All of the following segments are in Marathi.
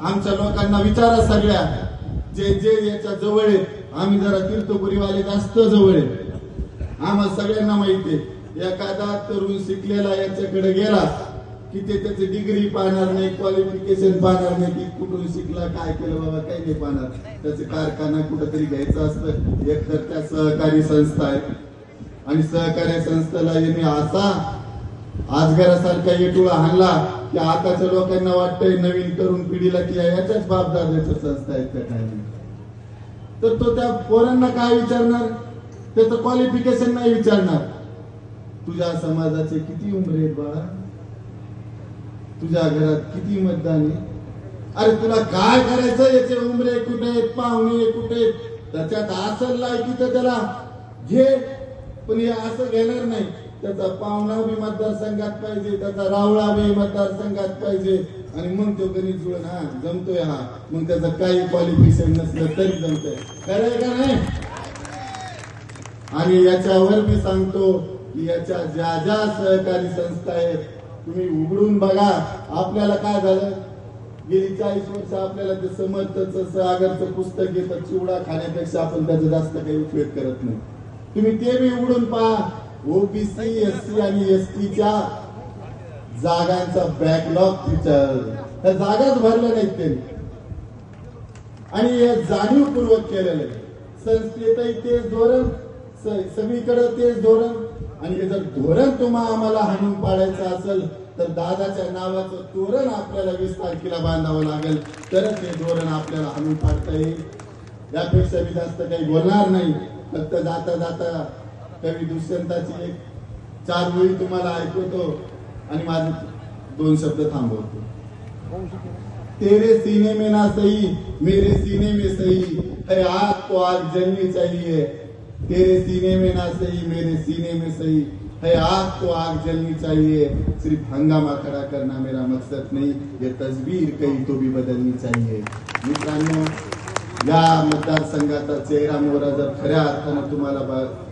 आमच्या लोकांना विचारा सगळ्या. जे जे याच्या जवळ आहेत आम्ही जरा तीर्थपुरीवाले जास्त जवळ आहेत. आम्हाला सगळ्यांना माहिती आहे एखादा तरुण शिकलेला याच्याकडे गेला की ते त्याची डिग्री पाहणार नाही क्वालिफिकेशन पाहणार नाही की कुठून शिकला काय केलं बाबा काही नाही पाहणार. त्याचे कारखाना कुठंतरी घ्यायचं असतं. एकतर त्या सहकारी संस्था आहेत आणि सहकारी संस्थेला यांनी असा आजगरासारखा येटुळा हाणला की आताच्या लोकांना वाटतंय नवीन तरुण पिढीला की याच्याच बापदादाच्या संस्था आहेत त्या काय तर तो त्या पोरांना काय विचारणार? त्याचं क्वालिफिकेशन नाही विचारणार. तुझ्या समाजाचे किती उमरे आहेत बाळा? तुझ्या घरात किती मतदान आहे? अरे तुला काय करायचं? याचे उमरे कुठे आहेत? पाहुणे कुठे आहेत? त्याच्यात असं लायकी तर त्याला घे पण हे असं घेणार नाही. त्याचा पाहुणा बी मतदारसंघात पाहिजे त्याचा रावळा बी मतदारसंघात पाहिजे. आणि मग तो गणित जुळून हा जमतोय हा. मग त्याचं काही क्वालिफिकेशन नसलं तरी जमतोय. खरंय का नाही? आणि याच्यावर मी सांगतो की याच्या ज्या ज्या सहकारी संस्था आहेत तुम्ही उघडून बघा आपल्याला काय झालं? गेली चाळीस वर्ष आपल्याला ते समर्थचं सागरचं पुस्तक येतं चिवडा खाण्यापेक्षा आपण त्याचा जास्त काही उपयोग करत नाही. तुम्ही ते बी उघडून पहा. ओबीसी एससी आणि एस च्या जागांचा बॅकलॉग त्या जागाच भरल्या नाहीत त्यांनी. आणि हे जाणीवपूर्वक केलेलं आहे. संस्थेतही तेच धोरण सगळीकडे तेच धोरण. आणि जर धोरण तुम्हा आम्हाला हाणून पाडायचं असेल तर दादाच्या नावाचं तोरण आपल्याला वीस तारखेला बांधावं लागेल. तरच हे धोरण आपल्याला हाणून पाडता येईल. यापेक्षा मी जास्त काही बोलणार नाही. फक्त जाता जाता कवी दुष्यंताची एक चार वेळी तुम्हाला ऐकवतो आणि दोन शब्द थांबवतो. तेरे सीने में ना सही, मेरे सीने में सही है आग तो आग जलनी चाहिए। तेरे सीने में ना सही, मेरे सीने में सही है आग तो आग जलनी चाहिए। सिर्फ़ हंगामा खड़ा करना मेरा मकसद नहीं, ये तस्वीर कहीं तो भी बदलनी चाहिए। मित्रांनो या मतदारसंघाचा चेहरा मोहरा जर खऱ्या अर्थानं तुम्हाला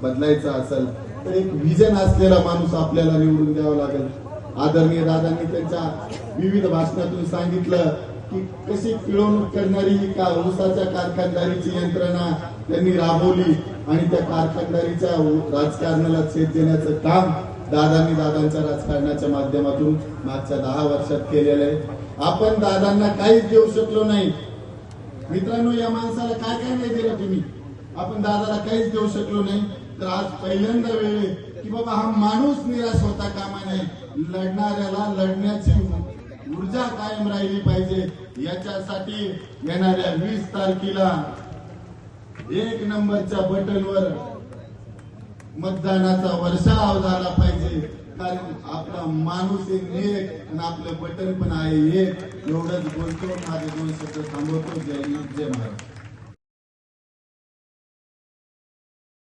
बदलायचा असेल तर एक विजन असलेला माणूस आपल्याला निवडून द्यावा लागेल. आदरणीय दादांनी त्यांच्या विविध भाषणातून सांगितलं की कशी पिळवणूक करणारी ही का ऊसाच्या कारखानदारीची यंत्रणा त्यांनी राबवली आणि त्या कारखानदारीच्या राजकारणाला छेद देण्याचं काम दादांनी दादांच्या राजकारणाच्या माध्यमातून मागच्या दहा वर्षात केलेलं आहे. आपण दादांना काहीच देऊ शकलो नाही. मित्रांनो या माणसाला काय काय नाही दिलं तुम्ही? आपण दादाला काहीच देऊ शकलो नाही. तर आज पहिल्यांदा वेळ आहे की बाबा हा माणूस निराश होता कामा नये लढणाऱ्याला लढण्याची ऊर्जा कायम राहिली पाहिजे. याच्यासाठी येणाऱ्या वीस तारखेला एक नंबरच्या बटनवर मतदानाचा वर्षाव झाला पाहिजे. कारण आपला माणूस आहे एक आणि आपलं बटन पण आहे एक. एवढंच बोलतो माझे दोन शब्द थांबवतो. जय जय महाराज